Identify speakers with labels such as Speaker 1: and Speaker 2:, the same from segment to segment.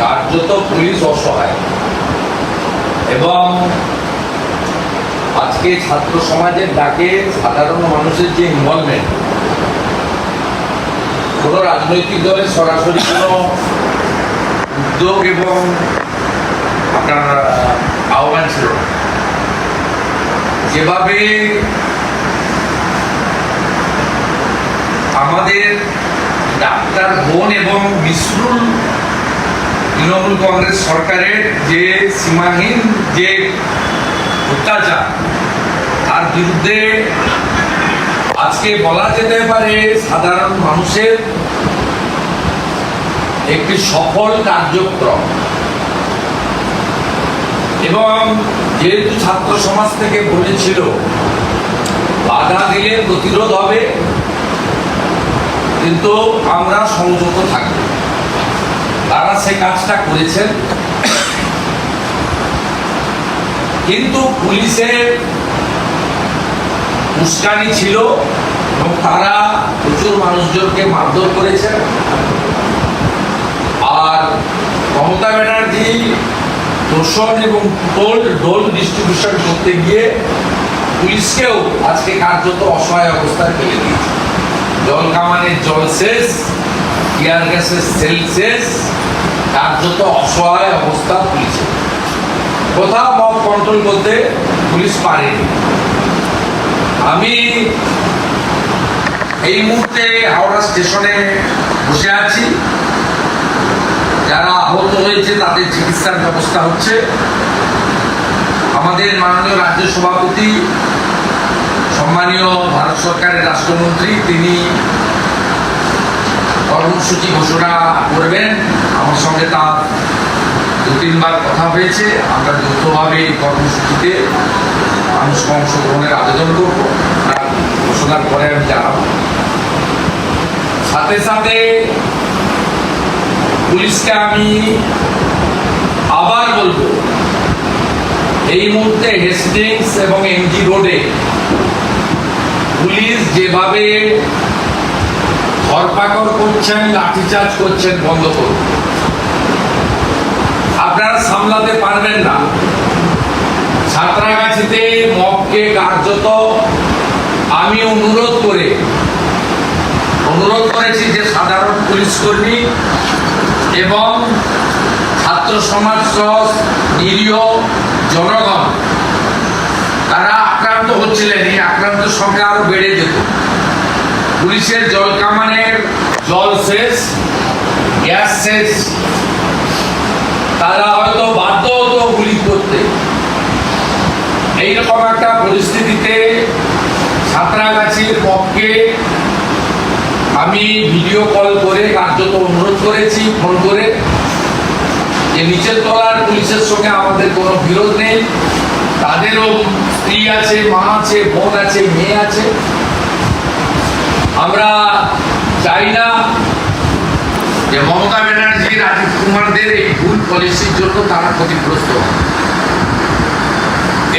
Speaker 1: কার্যত পুলিশ অসহায়। এবং আজকে ছাত্র সমাজের ডাকে সাধারণ মানুষের যে ইনভলভমেন্ট কোনো রাজনৈতিক দলের সরাসরি কোনো উদ্যোগ এবং আপনার আহ্বান ছিল যেভাবে আমাদের ডাক্তার বোন এবং মিসরুল তৃণমূল কংগ্রেস সরকারের যে সীমাহীন যে অত্যাচার, তার বিরুদ্ধে আজকে বলা যেতে পারে সাধারণ মানুষের একটি সফল কার্যক্রম। এবং যেহেতু ছাত্র সমাজ থেকে বলেছিল, বাধা দিলে প্রতিরোধ হবে, কিন্তু আমরা সংযত থাকব। তারা সে কাজটা করেছেন। কিন্তু পুলিশের উস্কানি ছিল এবং তারা প্রচুর মানুষজনকে মারধর করেছেন। আর মমতা ব্যানার্জি দোষণ এবং টোল ডোল ডিস্ট্রিবিউশন করতে গিয়ে পুলিশকেও আজকে কার্যত অসহায় অবস্থায় ফেলে দিয়েছে। জল কামানের জল শেষ, টিয়ার গ্যাসের সেল শেষ কার্যত অসহায় অবস্থা পুলিশের কোথাও কন্ট্রোল করতে পুলিশ পারেনি। আমি এই মুহূর্তে হাওড়া স্টেশনে বসে আছি। যারা আহত হয়েছে, তাদের চিকিৎসার ব্যবস্থা হচ্ছে। আমাদের মাননীয় রাজ্য সভাপতি, সম্মানীয় ভারত সরকারের রাষ্ট্রমন্ত্রী, তিনি কর্মসূচি ঘোষণা করবেন। আমার সঙ্গে তার দু তিনবার কথা হয়েছে। আমরা যৌথভাবে এই কর্মসূচিতে মানুষকে অংশগ্রহণের আবেদন করব। তার ঘোষণার পরে আমি জানাব। সাথে সাথে পুলিশকে আমি আবার বলব, এই মুহূর্তে হেস্টিংস এবং এমজি রোডে পুলিশ যেভাবে ধরপাকড় করছেন, লাঠিচার্জ করছেন, বন্ধ করুন। আপনারা সামলাতে পারবেন না। সাঁতরাগাছিতে মবকে কার্যত আমি অনুরোধ করে, অনুরোধ করেছি যে সাধারণ পুলিশ কর্মী এবং ছাত্র সমাজ সহ নিরীহ জনগণ, তারা আক্রান্ত হচ্ছিলেন। এই আক্রান্তের সংখ্যা আরও বেড়ে যেত। পুলিশের জল কামানের জল শেষ গ্যাস শেষ তারা হয়তো বাধ্য হতো গুলি করতে। এইরকম একটা পরিস্থিতিতে সাঁতরাগাছির পক্ষে আমি ভিডিও কল করে কার্যত অনুরোধ করেছি, ফোন করে যে নিচের তলার পুলিশের সঙ্গে আমাদের কোনো বিরোধ নেই। তাদেরও স্ত্রী আছে, মা আছে, বোন আছে, মেয়ে আছে। আমরা চাই না যে মমতা ব্যানার্জি, রাজীব কুমারদের এই ভুল পলিসির জন্য তারা ক্ষতিগ্রস্ত।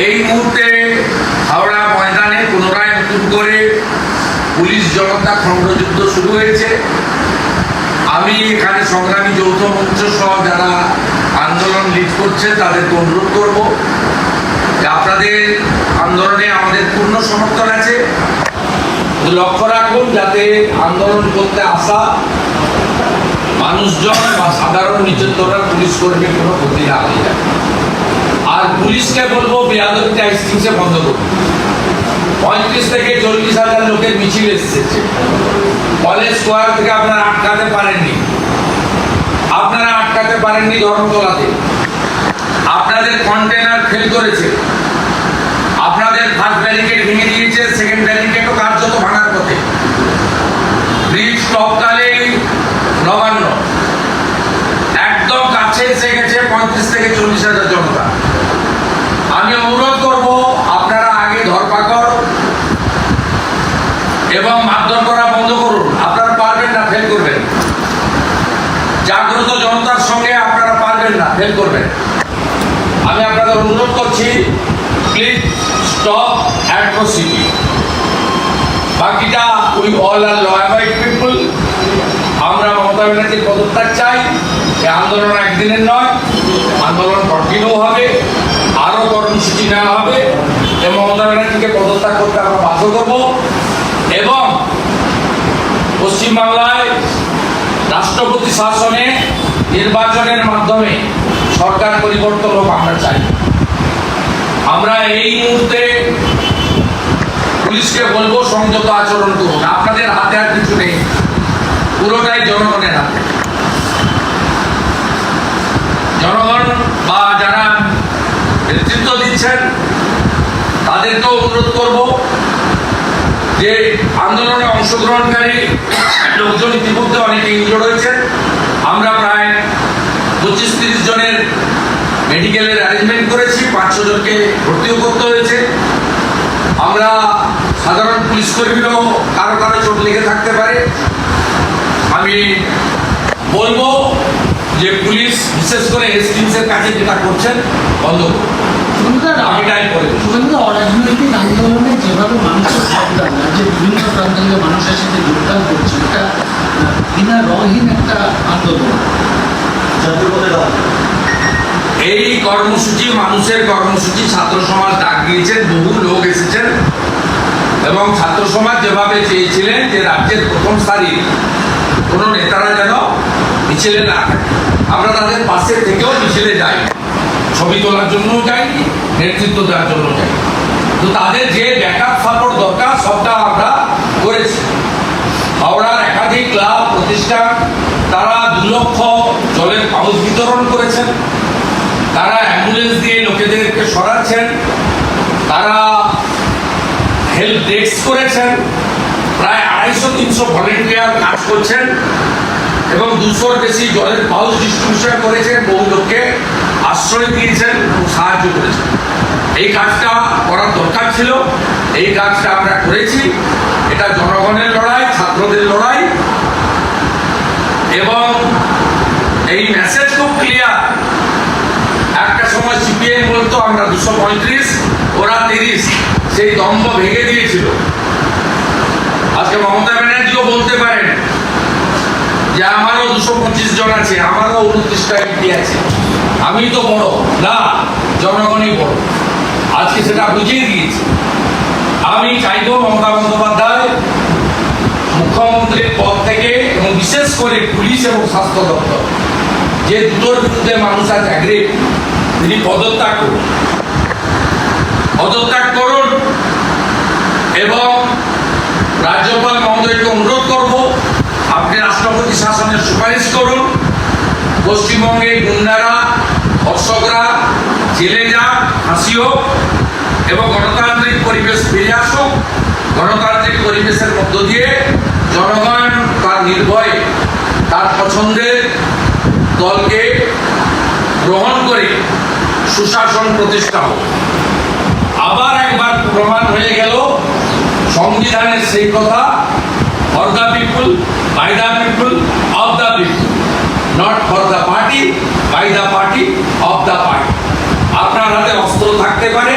Speaker 1: এই মুহূর্তে হাওড়া ময়দানে পুনরায় নতুন করে পুলিশ জনতা খণ্ডযুদ্ধ শুরু হয়েছে আমি এখানে সংগ্রামী যৌথ মঞ্চ সহ যারা আন্দোলন লিড করছে, তাদেরকে অনুরোধ করব যে আপনাদের আন্দোলনে আমাদের পূর্ণ সমর্থন আছে লক্ষ্য রাখুন, যাতে আন্দোলন করতে আসা মানুষজন বা সাধারণ নিচের পুলিশ কর্মীর কোনো ক্ষতি না হয়ে যায় আর পুলিশকে বলব, বেয়াদবিটা বন্ধ করুন। পঁয়ত্রিশ থেকে চল্লিশ হাজার লোকের মিছিল এসেছে। কলেজ স্কোয়ার থেকে আপনারা আটকাতে পারেননি। আপনারা আটকাতে পারেননি ধর্মতলাতে। আপনাদের কন্টেনার ফেল করেছে। আপনাদের ফার্স্ট ব্যারিকেড ভেঙে দিয়েছে সেকেন্ড পথে ব্রিজ টপকালে নবান্ন। একদম কাছে এসে গেছে পঁয়ত্রিশ থেকে চল্লিশ হাজার জনতা। আমি অনুরোধ করব, আপনারা আগে ধরপাকড় এবং মারধর করা বন্ধ করুন। আপনারা পারবেন না ফেল করবেন। জাগ্রত জনতার সঙ্গে আপনারা পারবেন না ফেল করবেন। আমি আপনাদের অনুরোধ করছি প্লিজ স্টপ অ্যাট্রোসিটি বাকিটা we all are law abide people. আমরা মমতা ব্যানার্জির পদত্যাগ চাই। এই আন্দোলন একদিনের নয়, আন্দোলন কন্টিনিউ হবে, আরও কর্মসূচি নেওয়া হবে। এবং মমতা ব্যানার্জিকে পদত্যাগ করতে আমরা বাধ্য করব। এবং পশ্চিমবাংলায় রাষ্ট্রপতি শাসনে নির্বাচনের মাধ্যমে সরকার পরিবর্তন হোক আমরা চাই। আমরা এই মুহূর্তে পুলিশকে বলব সংযত আচরণ করুন। আপনাদের হাতে আর কিছু নেই। পুরোটাই জনগণের হাতে। জনগণ বা যারা নেতৃত্ব দিচ্ছেন, তাদেরকেও অনুরোধ করব যে আন্দোলনে অংশগ্রহণকারী লোকজন ইতিমধ্যে অনেকে ইনজোর্ড হয়েছেন আমরা প্রায় পঁচিশ তিরিশ জনের মেডিকেলের অ্যারেঞ্জমেন্ট করেছি। পাঁচশো জনকে ভর্তিও করতে হয়েছে। আমরা সাধারণ পুলিশ কর্মীরাও কারও কারও চোট লেগে থাকতে পারে। আমি বলব যে পুলিশ বিশেষ করে এসপিএসের কাছে যেটা করছেন বন্ধ
Speaker 2: অরাজনৈতিক আন্দোলনে যেভাবে মানুষের যোগদান বিভিন্ন প্রান্ত থেকে মানুষের সাথে যোগদান করছে এটা আহ, বিনা রহীন একটা আন্দোলন।
Speaker 1: এই কর্মসূচি মানুষের কর্মসূচি ছাত্র সমাজ ডাক দিয়েছেন বহু লোক এসেছেন। এবং ছাত্র সমাজ যেভাবে চেয়েছিলেন যে রাজ্যের প্রথম সারির কোনো নেতারা যেন মিছিলে না আমরা তাদের পাশে থেকেও মিছিলে যাই। ছবি তোলার জন্যও যাই, নেতৃত্ব দেওয়ার জন্য যাই। তো তাদের যে ব্যাকআপ সাপোর্ট দরকার, সবটা আমরা করেছি। হাওড়ার একাধিক ক্লাব, প্রতিষ্ঠান, তারা দু লক্ষ জলের পাউচ বিতরণ করেছেন। তারা অ্যাম্বুলেন্স দিয়ে লোকেদেরকে সরাচ্ছেন। তারা হেল্প ডেস্ক করেছেন, প্রায় আড়াইশো, তিনশো ভলেন্টিয়ার কাজ করছেন এবং দুশোর বেশি জলের পাউচ ডিস্ট্রিবিউশন করেছেন, বহু লোককে আশ্রয় দিয়েছেন এবং সাহায্য করেছেন। এই কাজটা করার দরকার ছিল, এই কাজটা আমরা করেছি। এটা জনগণের লড়াই, ছাত্রদের লড়াই। এবং এই মেসেজ খুব ক্লিয়ার একটা সময় সিপিআই বলতো, আমরা দুশো পঁয়ত্রিশ, ওরা তিরিশ। সেই দম্ভ ভেঙে দিয়েছিল। আজকে মমতা ব্যানার্জিও বলতে পারেন যে আমারও দুশো পঁচিশ জন আছে, আমারও উনত্রিশটা এমপি আছে। আমি তো বড়, না, জনগণই বড়। আজকে সেটা বুঝিয়ে দিয়েছি। আমি চাইব মমতা বন্দ্যোপাধ্যায় মুখ্যমন্ত্রীর পদ থেকে এবং বিশেষ করে পুলিশ এবং স্বাস্থ্য দপ্তর, যে দুটোর বিরুদ্ধে মানুষ আজ অ্যাগ্রিভ তিনি পদত্যাগ করুন। পদত্যাগ করুন এবং রাজ্যপাল মহোদয়কে অনুরোধ করব, আপনি রাষ্ট্রপতি শাসনের সুপারিশ করুন। পশ্চিমবঙ্গে গুন্ডারা, ধর্ষকরা জেলে যাক ফাঁসি হোক এবং গণতান্ত্রিক পরিবেশ ফিরে আসুক। গণতান্ত্রিক পরিবেশের মধ্য দিয়ে জনগণ তার নির্ভয়ে, তার পছন্দের দলকে গ্রহণ করে সুশাসন প্রতিষ্ঠা হোক। একবার প্রমাণ হয়ে গেল, সংবিধানের সেই কথা for the people by the people of the people not for the party by the party of the party আপনার হাতে অস্ত্র থাকতে পারে,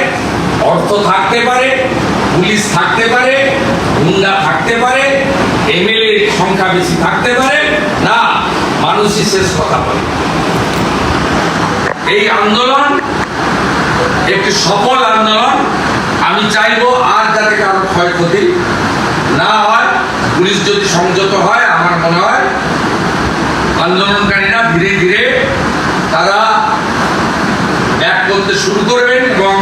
Speaker 1: অর্থ থাকতে পারে, পুলিশ থাকতে পারে, গুন্ডা থাকতে পারে এমএলএ সংখ্যা বেশি থাকতে পারে, না, মানুষই শেষ কথা বলে। এই আন্দোলন একটি সফল আন্দোলন আমি চাইব আর যাতে কারও ক্ষয়ক্ষতি না হয়, পুলিশ যদি সংযত হয়, আমার মনে হয় আন্দোলনকারীরা ধীরে ধীরে তারা ব্যাক করতে শুরু করবেন এবং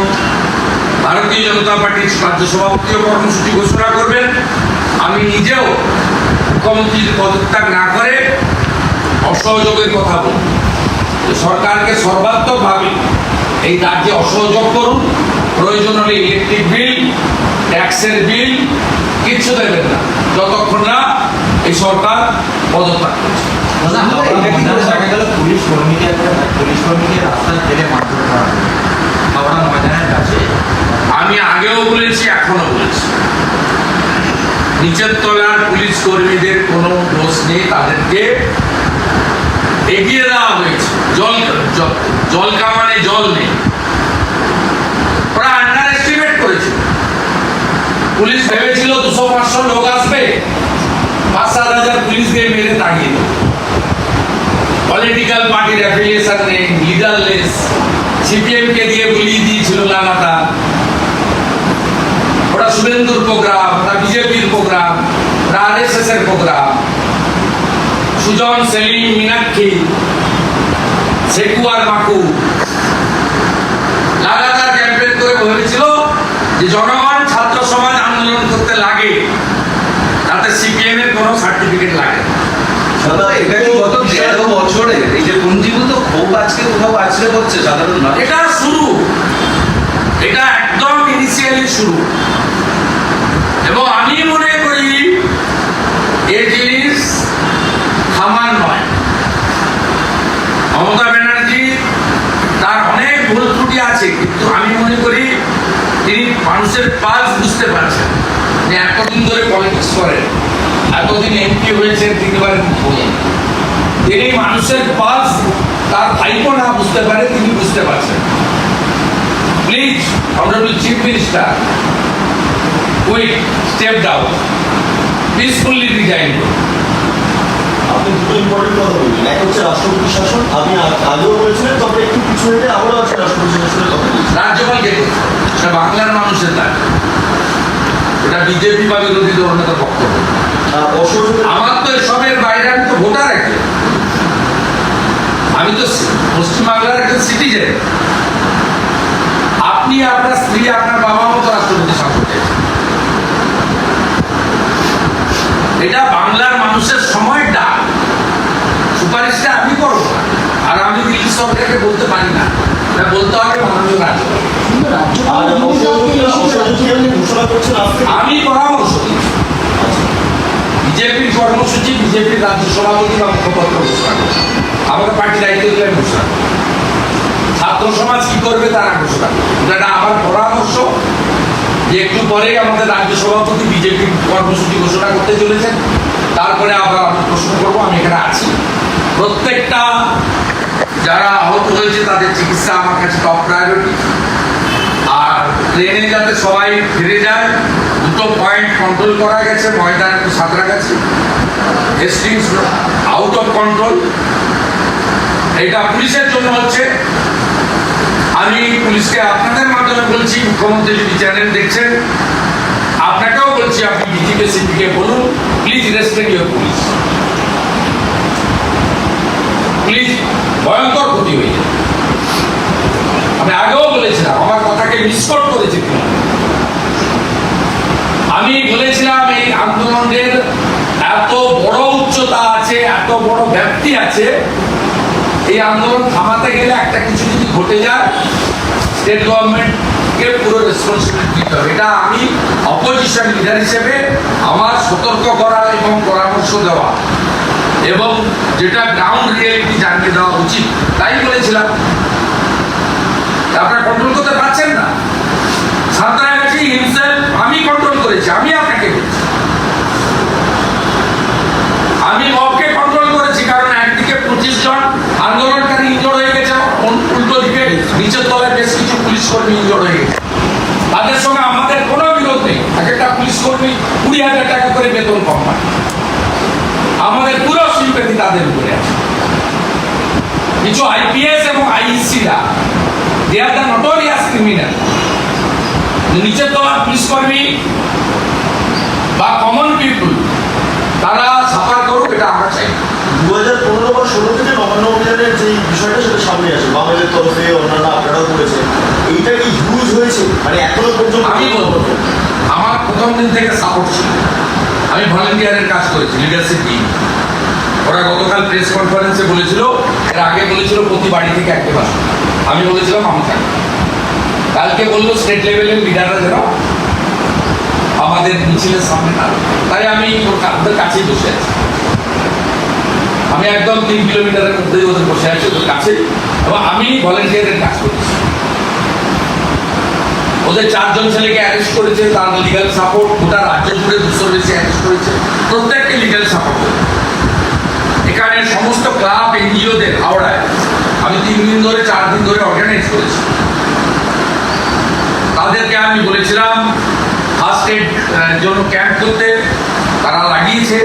Speaker 1: ভারতীয় জনতা পার্টির রাজ্য সভাপতিও কর্মসূচি ঘোষণা করবেন। আমি নিজেও মুখ্যমন্ত্রীর পদত্যাগ না করে অসহযোগের কথা বলব। যে সরকারকে সর্বাত্মকভাবে এই রাজ্যে অসহযোগ করুন। প্রয়োজন হলে ইলেকট্রিক বিল ট্যাক্সের বিল কিচ্ছু দেবেন না। যতক্ষণ না এই সরকার পদত্যাগ করছে।
Speaker 3: দেখা গেল পুলিশ কর্মীকে পুলিশ কর্মীকে রাস্তায় ফেলে মারধর করা হাওড়া ময়দানের কাছে।
Speaker 1: আমি আগেও বলেছি এখনও বলেছি। নিচের তলার পুলিশ কর্মীদের কোনো দোষ নেই তাদেরকে এগিয়ে দেওয়া হয়েছে। জল জল- কামানে জল নেই। এস্টিমেট করেছে। পুলিশ ভেবেছিল দুশো পাঁচশো লোক আসবে। পাঁচ সাত হাজার পুলিশ মেরে তাড়িয়ে দেবে। পলিটিক্যাল পার্টির অ্যাফিলিয়েশন নেই লিডারলেস সিপিএম কে দিয়ে বুলিয়ে দিয়েছিল লাগাতার। ওটা শুভেন্দুর প্রোগ্রাম ওটা বিজেপির প্রোগ্রাম ওটা আরএসএস এর প্রোগ্রাম সুজন, সেলিম, মীনাক্ষী সেকুয়ার মাকু। লাগাতার ক্যাম্পেইন করে ভেবেছিল যে জনগণ ছাত্র সমাজ আন্দোলন করতে লাগে তাতে সিপিএম এর কোনো সার্টিফিকেট লাগে না।
Speaker 4: দাদা এটা কি গত তেরো বছরে এই যে পুঞ্জীভূত ক্ষোভ আজকে কোথাও আছড়ে পড়ছে সাধারণ মানুষ।
Speaker 1: এটা শুরু। এটা একদম ইনিশিয়ালি শুরু। এবং আমি মনে করি এই জিনিস থামার নয় মমতা ব্যানার্জি তার অনেক ভুল ত্রুটি আছে কিন্তু আমি মনে করি তিনি মানুষের পালস বুঝতে পারছেন যে এতদিন ধরে পলিটিক্স করেন এতদিন এমপি হয়েছেন তিনবার মুখ্যমন্ত্রী। তিনি মানুষের পালস তার ভাইপো না বুঝতে পারে, তিনি বুঝতে পারছেন please honourable chief minister quick step down peacefully resign করুন।
Speaker 5: আপনি দুটো ইম্পর্টেন্ট কথা বললেন এক হচ্ছে রাষ্ট্রপতি শাসন আপনি আগেও বলেছিলেন তবে একটু পিছু হেঁটে আবারও আজকে রাষ্ট্রপতি শাসনের কথা
Speaker 1: করতে হবে। সেটা বাংলার মানুষের দাবি এটা বিজেপি বা বিরোধী দলনেতার বক্তব্য
Speaker 5: আর
Speaker 1: আমার তো এসবের বাইরে আমি তো ভোটার একজন। আমি তো পশ্চিমবাংলার একজন সিটিজেন আপনি আপনার স্ত্রী আপনার বাবা মতো রাষ্ট্রপতি শাসন চেয়েছেন। এটা বাংলার মানুষের সময় ডাক সুপারিশটা আমি করব না। আর বলতে পারি না। বলতে হবে মাননীয়
Speaker 5: আজ থেকে
Speaker 1: আমি পরামর্শ বিজেপির কর্মসূচি বিজেপির রাজ্য সভাপতি বা মুখপত্র ঘোষণা আমাকে পার্টি দায়িত্ব দিলে ঘোষণা ছাত্র সমাজ কি করবে তারা ঘোষণা এটা আমার পরামর্শ। যে একটু পরেই আমাদের রাজ্য সভাপতি বিজেপির কর্মসূচি ঘোষণা করতে চলেছেন। তারপরে আবার আমি প্রশ্ন করব আমি এখানে আছি। প্রত্যেকটা যারা আহত হয়েছে, তাদের চিকিৎসা আমার কাছে টপ প্রায়োরিটি আর ট্রেনে যাতে সবাই ফিরে যায়, দুটো পয়েন্ট কন্ট্রোল করা গেছে, Maidan Santragachi Hastings out of control এটা পুলিশের জন্য হচ্ছে। আমি পুলিশকে আপনাদের মাধ্যমে বলছি, মুখ্যমন্ত্রী যদি চ্যানেল দেখছেন, আপনাকেও বলছি, আপনি ডিজিপি সিপিকে বলুন please respect your police please ভয়ঙ্কর ক্ষতি হয়ে যায়। আমি আগেও বলেছিলাম, আমার কথাকে মিসকট করেছে আমি বলেছিলাম, এই আন্দোলনের এত বড় উচ্চতা আছে, এত বড় ব্যাপ্তি আছে, এই আন্দোলন থামাতে গেলে একটা কিছু যদি ঘটে যায় স্টেট গভর্নমেন্টকে পুরো রেসপন্সিবিলিটি নিতে হবে। এটা আমি অপোজিশন লিডার হিসেবে আমার সতর্ক করা এবং পরামর্শ দেওয়া। এবং যেটা গ্রাউন্ড রিয়েলিটি জানিয়ে দেওয়া উচিত, তাই বলেছিলাম। আপনারা কন্ট্রোল করতে পারছেন না। হিমসেলফ আমি কন্ট্রোল করেছি, আমি আপনাকে আমি কন্ট্রোল করেছি, কারণ একদিকে পঁচিশ জন আন্দোলনকারী ইনজোর হয়ে গেছে উল্টো দিকে নিচের তলায় বেশ কিছু পুলিশ কর্মী ইনজোর হয়ে গেছে। তাদের সঙ্গে আমাদের কোনো বিরোধ নেই। এক একটা পুলিশ কর্মী কুড়ি হাজার টাকা করে বেতন কম পায় পুরো তাদের উপরে আছে। কিছু আইপিএস এবং আইইসিরা they are the notorious criminal নিচের তলার পুলিশ কর্মী বা কমন পিপুল তারা সাফার করুক এটা আমরা চাই।
Speaker 5: দু হাজার পনেরো বা ষোলো থেকে নবান্ন অভিযানের যে বিষয়টা সেটা সামনে আসে বামেদের তরফে অন্যান্য আপনারাও করেছেন। এইটা কি হিউজ হয়েছে? মানে এখনও পর্যন্ত
Speaker 1: আমি বলব আমার প্রথম দিন থেকে সাপোর্ট ছিল। আমি ভলেন্টিয়ারের কাজ করেছি লিডারশিপ টিম ওরা গতকাল প্রেস কনফারেন্সে বলেছিল, এর আগে বলেছিল প্রতি বাড়ি থেকে একটা বাস। আমি বলেছিলাম, আমি থাকব। কালকে বলল স্টেট লেভেলের লিডাররা যেন আমাদের মিছিলের সামনে না তাই আমি ওদের কাছেই বসে আছি। আমি একদম তিন কিলোমিটারের মধ্যেই ওদের বসে আছি, ওদের কাছে এবং আমি ভলেন্টিয়ারের কাজ করছি ওদের চারজন ছেলেকে অ্যারেস্ট করেছে, তার লিগাল সাপোর্ট গোটা রাজ্য জুড়ে দুশোর বেশি অ্যারেস্ট করেছে। প্রত্যেককে লিগাল সাপোর্ট এখানে সমস্ত ক্লাব, এনজিওদের হাওড়ায় আমি তিন দিন ধরে চার দিন ধরে অর্গানাইজ করেছি। তাদেরকে আমি বলেছিলাম ফার্স্ট এড জন্য ক্যাম্প করতে। তারা লাগিয়েছে।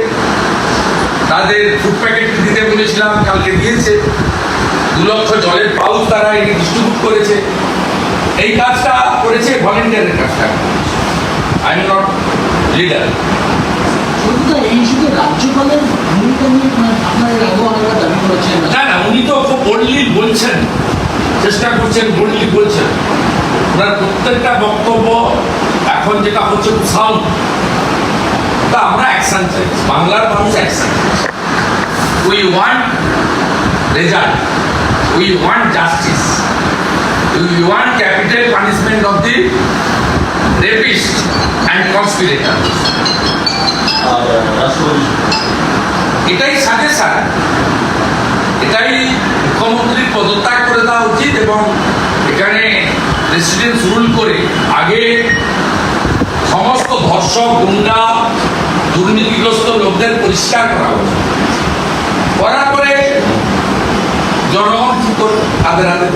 Speaker 1: তাদের ফুড প্যাকেট দিতে বলেছিলাম, কালকে দিয়েছে। দু লক্ষ জলের পাউচ তারা এটি ডিস্ট্রিবিউট করেছে। এই কাজটা করেছে ভলেন্টিয়ারের কাজটা। আই এম নট লিডার
Speaker 2: এই শুধু রাজ্যপালের
Speaker 1: উনি তো খুব বলছেন। চেষ্টা করছেন বোল্ডলি বলছেন। ওনার প্রত্যেকটা বক্তব্য এখন যেটা হচ্ছে তা আমরা অ্যাকশন চাই। বাংলার মানুষ action we want result we want justice we want capital punishment of the rapist and conspirator এটাই সাজেশন এটাই মুখ্যমন্ত্রীর পদত্যাগ করে দেওয়া উচিত এবং এখানে প্রেসিডেন্ট রুল করে আগে সমস্ত ধর্ষক, গুন্ডা, দুর্নীতিগ্রস্ত লোকদের পরিষ্কার করা উচিত। করার পরে জনগণ কি করবে? তাদের হাতে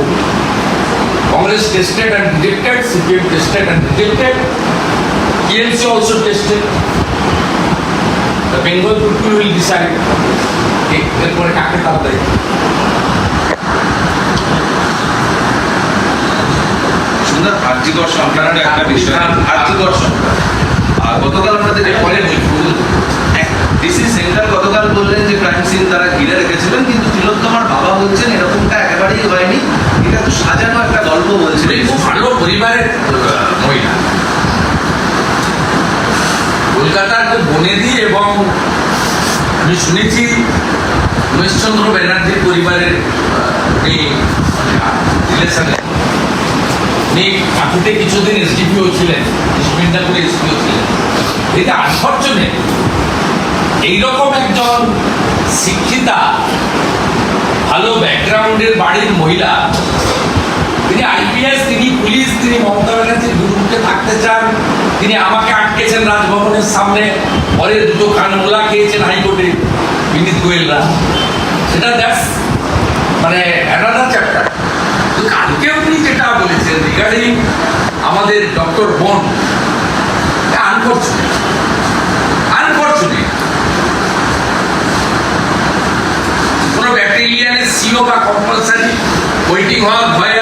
Speaker 1: Congress tested and rejected CPM tested and rejected TMC also tested The Bengal people will decide. এরপরে কাকে তার দেয়
Speaker 4: সুন্দর আর্থিকর সংক্রান্ত একটা বিষয় আর্থিকর সংক্রান্ত আর গতকাল আপনাদের
Speaker 1: পরে
Speaker 4: ডিসি সেন্টার গতকাল বললেন যে ক্রাইম সিন তারা ঘিরে রেখেছিলেন কিন্তু তিলোত্তমার বাবা বলছেন এরকমটা একেবারেই হয়নি। এটা তো সাজানো একটা গল্প বলছিলেন
Speaker 1: খুব ভালো পরিবারের মহিলা। কলকাতার খুব বনেদি এবং আমি শুনেছি উমেশচন্দ্র ব্যানার্জির পরিবারের রিলেশনে। উনি কাকুতে কিছুদিন এসডিপিও ছিলেন মিদনাপুরে এসডিপিও ছিলেন। এটা আনফর্চুনেট, এইরকম একজন শিক্ষিতা, ভালো ব্যাকগ্রাউন্ডের বাড়ির মহিলা তিনি আইপিএস তিনি পুলিশ, তিনি মমতা ব্যানার্জির গুরুমুখে থাকতে চান। তিনি আমাকে আটকেছেন রাজভবনের সামনে। পরে দুটো কানমোলা খেয়েছেন হাইকোর্টে বিনীত গোয়েলরা। সেটা দ্যাটস মানে অ্যানাদার চ্যাপ্টার কালকে উনি যেটা বলেছেন রিগার্ডিং আমাদের ডক্টর বোন আনফর্চুনেট আনফর্চুনেট কোনো ব্যাটালিয়ানের সিও বা কম্পালসারি ওয়েটিং হওয়ার ভয়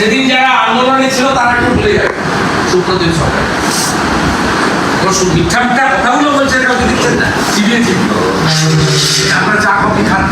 Speaker 1: সেদিন যারা আন্দোলনে ছিল, তারা একটু ভুলে যাবে সুপ্রতিম সরকার। মিঠামটা মিথ্যা কথাগুলো বলছে কাউকে দিচ্ছেন না চিবিয়ে চিবিয়ে আমরা চা, কফি খান?